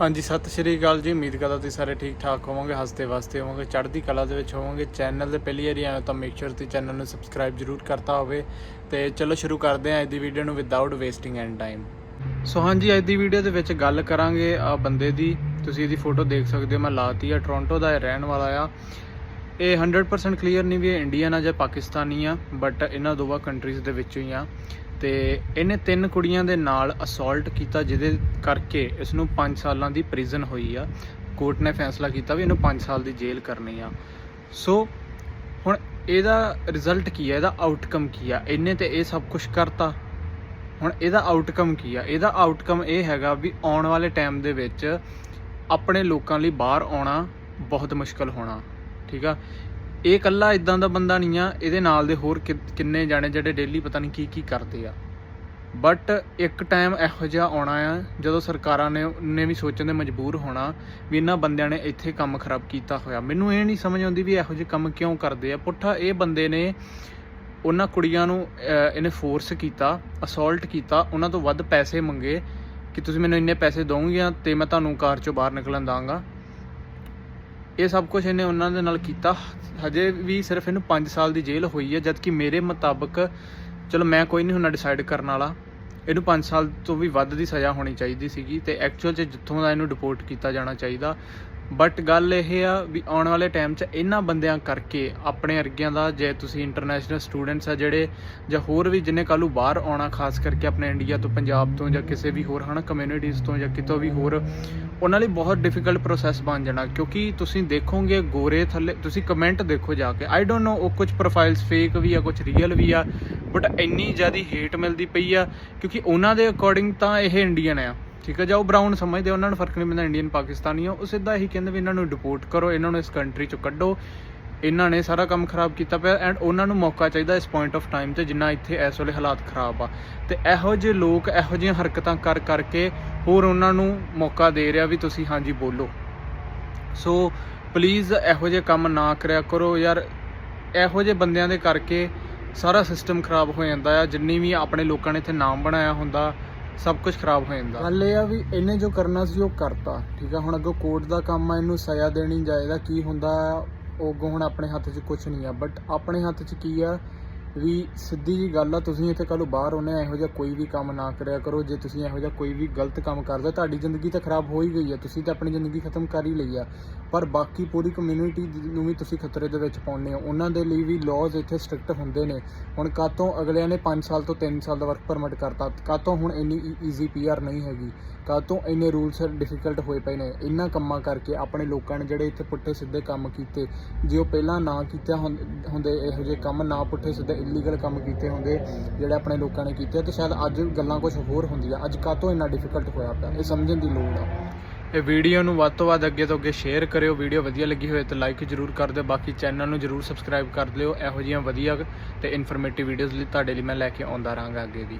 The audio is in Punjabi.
ਹਾਂਜੀ, ਸਤਿ ਸ਼੍ਰੀ ਅਕਾਲ ਜੀ। ਉਮੀਦ ਕਰਦਾ ਤੁਸੀਂ ਸਾਰੇ ਠੀਕ ਠਾਕ ਹੋਵੋਗੇ, ਹੱਸਦੇ ਵਸਦੇ ਹੋਵੋਗੇ, ਚੜ੍ਹਦੀ ਕਲਾ ਦੇ ਵਿੱਚ ਹੋਵੋਗੇ। ਚੈਨਲ ਦੇ ਪਹਿਲੀ ਵਾਰੀ ਆਏ ਤਾਂ ਮੇਕ ਸ਼ੋਰ ਤੁਸੀਂ ਚੈਨਲ ਨੂੰ ਸਬਸਕ੍ਰਾਈਬ ਜਰੂਰ ਕਰਤਾ ਹੋਵੇ। ਤੇ ਚਲੋ ਸ਼ੁਰੂ ਕਰਦੇ ਹਾਂ ਅੱਜ ਦੀ ਵੀਡੀਓ ਨੂੰ without wasting and time so ਹਾਂਜੀ, ਅੱਜ ਦੀ ਵੀਡੀਓ ਦੇ ਵਿੱਚ ਗੱਲ ਕਰਾਂਗੇ ਆ ਬੰਦੇ ਦੀ। ਤੁਸੀਂ ਇਹਦੀ ਫੋਟੋ ਦੇਖ ਸਕਦੇ ਹੋ, ਮੈਂ ਲਾਤੀ ਆ। ਟੋਰਾਂਟੋ ਦਾ ਰਹਿਣ ਵਾਲਾ ਆ। ਇਹ 100% ਕਲੀਅਰ ਨਹੀਂ ਵੀ ਇਹ ਇੰਡੀਅਨ ਆ ਜਾਂ ਪਾਕਿਸਤਾਨੀ ਆ ਬਟ ਇਹਨਾਂ ਦੋਵਾਂ ਕੰਟਰੀਜ਼ ਦੇ ਵਿੱਚੋਂ ਹੀ ਆ। ਤੇ ਇਹਨੇ ਤਿੰਨ ਕੁੜੀਆਂ ਦੇ ਨਾਲ ਅਸੌਲਟ ਕੀਤਾ, ਜਿਹਦੇ ਕਰਕੇ ਇਸ ਨੂੰ 5 ਸਾਲਾਂ ਦੀ ਪ੍ਰਿਜ਼ਨ ਹੋਈ ਆ। ਕੋਰਟ ਨੇ ਫੈਸਲਾ ਕੀਤਾ ਵੀ ਇਹਨੂੰ 5 ਸਾਲ ਦੀ ਜੇਲ੍ਹ ਕਰਨੀ ਆ। ਸੋ ਹੁਣ ਇਹਦਾ ਰਿਜ਼ਲਟ ਕੀ ਆ? ਇਹਦਾ ਆਊਟਕਮ ਕੀ ਆ? ਇਹਨੇ ਤੇ ਇਹ ਸਭ ਕੁਝ ਕਰਤਾ। ਹੁਣ ਇਹਦਾ ਆਊਟਕਮ ਕੀ ਆ? ਇਹਦਾ ਆਊਟਕਮ ਇਹ ਹੈਗਾ ਵੀ ਆਉਣ ਵਾਲੇ ਟਾਈਮ ਦੇ ਵਿੱਚ ਆਪਣੇ ਲੋਕਾਂ ਲਈ ਬਾਹਰ ਆਉਣਾ ਬਹੁਤ ਮੁਸ਼ਕਲ ਹੋਣਾ। ਠੀਕ ਆ? ਇਹ ਇਕੱਲਾ ਇਦਾਂ ਦਾ ਬੰਦਾ ਨਹੀਂ ਆ, ਇਹਦੇ ਨਾਲ ਦੇ ਹੋਰ ਕਿ- ਕਿੰਨੇ ਜਾਣੇ ਜਿਹੜੇ ਡੇਲੀ ਪਤਾ ਨਹੀਂ ਕੀ ਕੀ ਕਰਦੇ ਆ। ਬਟ ਇੱਕ ਟਾਈਮ ਇਹੋ ਜਿਹਾ ਆਉਣਾ ਆ, ਜਦੋਂ ਸਰਕਾਰਾਂ ਨੇ ਨੇ ਵੀ ਸੋਚਣ ਦੇ ਮਜਬੂਰ ਹੋਣਾ ਵੀ ਇਹਨਾਂ ਬੰਦਿਆਂ ਨੇ ਇੱਥੇ ਕੰਮ ਖਰਾਬ ਕੀਤਾ ਹੋਇਆ। ਮੈਨੂੰ ਇਹ ਨਹੀਂ ਸਮਝ ਆਉਂਦੀ ਵੀ ਇਹੋ ਜਿਹੇ ਕੰਮ ਕਿਉਂ ਕਰਦੇ ਆ। ਪੁੱਠਾ ਇਹ ਬੰਦੇ ਨੇ ਉਹਨਾਂ ਕੁੜੀਆਂ ਨੂੰ ਇਹਨੇ ਫੋਰਸ ਕੀਤਾ ਅਸੌਲਟ ਕੀਤਾ, ਉਹਨਾਂ ਤੋਂ ਵੱਧ ਪੈਸੇ ਮੰਗੇ ਕਿ ਤੁਸੀਂ ਮੈਨੂੰ ਇੰਨੇ ਪੈਸੇ ਦੋਗੇ ਤੇ ਮੈਂ ਤੁਹਾਨੂੰ ਕਾਰ ਚੋਂ ਬਾਹਰ ਨਿਕਲਣ ਦਾਂਗਾ। ਇਹ ਸਭ ਕੁਝ ਇਹਨੇ ਉਹਨਾਂ ਦੇ ਨਾਲ ਕੀਤਾ। ਹਜੇ ਵੀ ਸਿਰਫ ਇਹਨੂੰ 5 ਸਾਲ ਦੀ ਜੇਲ੍ਹ ਹੋਈ ਹੈ, ਜਦਕਿ ਮੇਰੇ ਮੁਤਾਬਕ, ਚਲੋ ਮੈਂ ਕੋਈ ਨਹੀਂ ਹੁਣ ਡਿਸਾਈਡ ਕਰਨ ਵਾਲਾ। ਇਹਨੂੰ 5 ਸਾਲ ਤੋਂ ਵੀ ਵੱਧ ਦੀ ਸਜ਼ਾ ਹੋਣੀ ਚਾਹੀਦੀ ਸੀਗੀ ਤੇ ਐਕਚੁਅਲ 'ਚ ਜਿੱਥੋਂ ਦਾ ਇਹਨੂੰ ਡਿਪੋਰਟ ਕੀਤਾ ਜਾਣਾ ਚਾਹੀਦਾ ਬਟ ਗੱਲ ਇਹ ਆ ਵੀ ਆਉਣ ਵਾਲੇ ਟਾਈਮ 'ਚ ਇਹਨਾਂ ਬੰਦਿਆਂ ਕਰਕੇ ਆਪਣੇ ਅਰਗਿਆਂ ਦਾ, ਜੇ ਤੁਸੀਂ ਇੰਟਰਨੈਸ਼ਨਲ ਸਟੂਡੈਂਟਸ ਆ ਜਿਹੜੇ, ਜਾਂ ਹੋਰ ਵੀ ਜਿੰਨੇ ਕੱਲ੍ਹ ਨੂੰ ਬਾਹਰ ਆਉਣਾ, ਖਾਸ ਕਰਕੇ ਆਪਣੇ ਇੰਡੀਆ ਤੋਂ, ਪੰਜਾਬ ਤੋਂ, ਜਾਂ ਕਿਸੇ ਵੀ ਹੋਰ ਹਨਾ ਕਮਿਊਨਿਟੀਜ਼ ਤੋਂ, ਜਾਂ ਕਿਤੋਂ ਵੀ ਹੋਰ, ਉਹਨਾਂ ਲਈ ਬਹੁਤ ਡਿਫਿਕਲਟ ਪ੍ਰੋਸੈਸ ਬਣ ਜਾਣਾ। ਕਿਉਂਕਿ ਤੁਸੀਂ ਦੇਖੋਗੇ ਗੋਰੇ ਥੱਲੇ, ਤੁਸੀਂ ਕਮੈਂਟ ਦੇਖੋ ਜਾ ਕੇ। ਆਈ ਡੋਨਟ ਨੋ ਉਹ ਕੁਝ ਪ੍ਰੋਫਾਈਲਸ ਫੇਕ ਵੀ ਆ ਕੁਝ ਰੀਅਲ ਵੀ ਆ ਬਟ ਇੰਨੀ ਜ਼ਿਆਦੀ ਹੇਟ ਮਿਲਦੀ ਪਈ ਆ, ਕਿਉਂਕਿ ਉਹਨਾਂ ਦੇ ਅਕੋਰਡਿੰਗ ਤਾਂ ਇਹ ਇੰਡੀਅਨ ਆ। ਠੀਕ ਹੈ ਜਾਂ ਉਹ ਬਰਾਊਨ ਸਮਝਦੇ ਆ, ਉਹਨਾਂ ਨੂੰ ਫ਼ਰਕ ਨਹੀਂ ਪੈਂਦਾ ਇੰਡੀਅਨ ਪਾਕਿਸਤਾਨੀ ਆ। ਉਹ ਸਿੱਧਾ ਇਹੀ ਕਹਿੰਦੇ ਵੀ ਇਹਨਾਂ ਨੂੰ ਡਿਪੋਰਟ ਕਰੋ ਇਹਨਾਂ ਨੂੰ ਇਸ ਕੰਟਰੀ ਚੋਂ ਕੱਢੋ। ਇਹਨਾਂ ਨੇ ਸਾਰਾ ਕੰਮ ਖਰਾਬ ਕੀਤਾ ਪਿਆ ਐਂਡ ਉਹਨਾਂ ਨੂੰ ਮੌਕਾ ਚਾਹੀਦਾ ਇਸ ਪੁਆਇੰਟ ਆਫ ਟਾਈਮ ਤੇ ਜਿੰਨਾ ਇੱਥੇ ਇਸ ਵੇਲੇ ਹਾਲਾਤ ਖਰਾਬ ਆ। ਤੇ ਇਹੋ ਜਿਹੇ ਲੋਕ ਇਹੋ ਜਿਹੀਆਂ ਹਰਕਤਾਂ ਕਰ ਕਰਕੇ ਹੋਰ ਉਹਨਾਂ ਨੂੰ ਮੌਕਾ ਦੇ ਰਿਹਾ ਵੀ ਤੁਸੀਂ ਹਾਂਜੀ ਬੋਲੋ। ਸੋ ਪਲੀਜ਼ ਇਹੋ ਜਿਹੇ ਕੰਮ ਨਾ ਕਰਿਆ ਕਰੋ। ਯਾਰ ਇਹੋ ਜਿਹੇ ਬੰਦਿਆਂ ਦੇ ਕਰਕੇ ਸਾਰਾ ਸਿਸਟਮ ਖਰਾਬ ਹੋ ਜਾਂਦਾ ਆ ਜਿੰਨੀ ਵੀ ਆਪਣੇ ਲੋਕਾਂ ਨੇ ਇੱਥੇ ਨਾਮ ਬਣਾਇਆ ਹੁੰਦਾ। ਸਭ ਕੁਝ ਖਰਾਬ ਹੋ ਜਾਂਦਾ। ਗੱਲ ਇਹ ਆ ਵੀ ਇਹਨੇ ਜੋ ਕਰਨਾ ਸੀ ਉਹ ਕਰਤਾ, ਠੀਕ ਆ? ਹੁਣ ਅੱਗੋਂ ਕੋਰਟ ਦਾ ਕੰਮ ਆ, ਇਹਨੂੰ ਸਜ਼ਾ ਦੇਣੀ ਜਾਏਦਾ ਕੀ ਹੁੰਦਾ, ਉਹ ਅੱਗੋਂ ਹੁਣ ਆਪਣੇ ਹੱਥ 'ਚ ਕੁਝ ਨਹੀਂ ਆ। ਬਟ ਆਪਣੇ ਹੱਥ 'ਚ ਕੀ ਆ? ਵੀ ਸਿੱਧੀ ਜੀ ਗੱਲ ਆ, ਤੁਸੀਂ ਇੱਥੇ ਕੱਲ੍ਹ ਨੂੰ ਬਾਹਰ ਆਉਨੇ ਇਹੋ ਜਿਹਾ ਕੋਈ ਵੀ ਕੰਮ ਨਾ ਕਰਿਆ ਕਰੋ। ਜੇ ਤੁਸੀਂ ਇਹੋ ਜਿਹਾ ਕੋਈ ਵੀ ਗਲਤ ਕੰਮ ਕਰਦੇ, ਤੁਹਾਡੀ ਜ਼ਿੰਦਗੀ ਤਾਂ ਖਰਾਬ ਹੋ ਹੀ ਗਈ ਆ, ਤੁਸੀਂ ਤਾਂ ਆਪਣੀ ਜ਼ਿੰਦਗੀ ਖਤਮ ਕਰ ਹੀ ਲਈ ਆ। ਪਰ ਬਾਕੀ ਪੂਰੀ ਕਮਿਊਨਿਟੀ ਨੂੰ ਵੀ ਤੁਸੀਂ ਖਤਰੇ ਦੇ ਵਿੱਚ ਪਾਉਂਦੇ ਹੋ। ਉਹਨਾਂ ਦੇ ਲਈ ਵੀ ਲਾਜ਼ ਇੱਥੇ ਸਟ੍ਰਿਕਟ ਹੁੰਦੇ ਨੇ। ਹੁਣ ਕਾਤੋਂ ਅਗਲਿਆਂ ਨੇ 5 ਸਾਲ ਤੋਂ 3 ਸਾਲ ਦਾ ਵਰਕ ਪਰਮਿਟ ਕਰਤਾ? ਕਾਤੋਂ ਹੁਣ ਇੰਨੀ e-, ਈਜ਼ੀ ਪੀਆਰ ਨਹੀਂ ਹੈਗੀ? ਕਾਤੋਂ ਇੰਨੇ ਰੂਲਸ ਡਿਫਿਕਲਟ ਹੋਏ ਪਏ ਨੇ? ਇਹਨਾਂ ਕੰਮਾਂ ਕਰਕੇ ਆਪਣੇ ਲੋਕਾਂ ਨੇ ਜਿਹੜੇ ਇੱਥੇ ਪੁੱਠੇ ਸਿੱਧੇ ਕੰਮ ਕੀਤੇ, ਜੇ ਉਹ ਪਹਿਲਾਂ ਨਾ ਕੀਤਾ ਹੁੰ- ਹੁੰਦੇ ਇਹੋ ਜਿਹੇ ਕੰਮ, ਨਾ ਪੁੱਠੇ ਸਿੱਧੇ ਇਲੀਗਲ ਕੰਮ ਕੀਤੇ ਹੁੰਦੇ, ਜਿਹੜੇ ਆਪਣੇ ਲੋਕਾਂ ਨੇ ਕੀਤੇ, ਤੇ ਸ਼ਾਇਦ ਅੱਜ ਗੱਲਾਂ ਕੁਝ ਹੋਰ ਹੁੰਦੀਆਂ। ਅੱਜ ਕਾਤੋਂ ਇੰਨਾ ਡਿਫਿਕਲਟ ਹੋਇਆ ਪਿਆ? ਇਹ ਸਮਝਣ ਦੀ ਲੋੜ ਆ। ਇਹ ਵੀਡੀਓ ਨੂੰ ਵੱਧ ਤੋਂ ਵੱਧ ਅੱਗੇ ਤੋਂ ਅੱਗੇ ਸ਼ੇਅਰ ਕਰਿਓ। ਵੀਡੀਓ ਵਧੀਆ ਲੱਗੀ ਹੋਵੇ ਤਾਂ ਲਾਈਕ ਜਰੂਰ ਕਰ ਦਿਓ। ਬਾਕੀ ਚੈਨਲ ਨੂੰ ਜਰੂਰ ਸਬਸਕ੍ਰਾਈਬ ਕਰ ਲਿਓ। ਇਹੋ ਜਿਹੀਆਂ ਵਧੀਆ ਤੇ ਇਨਫੋਰਮੇਟਿਵ ਵੀਡੀਓਜ਼ ਲਈ ਤੁਹਾਡੇ ਲਈ ਮੈਂ ਲੈ ਕੇ ਆਉਂਦਾ ਰਹਾਂਗਾ ਅੱਗੇ ਵੀ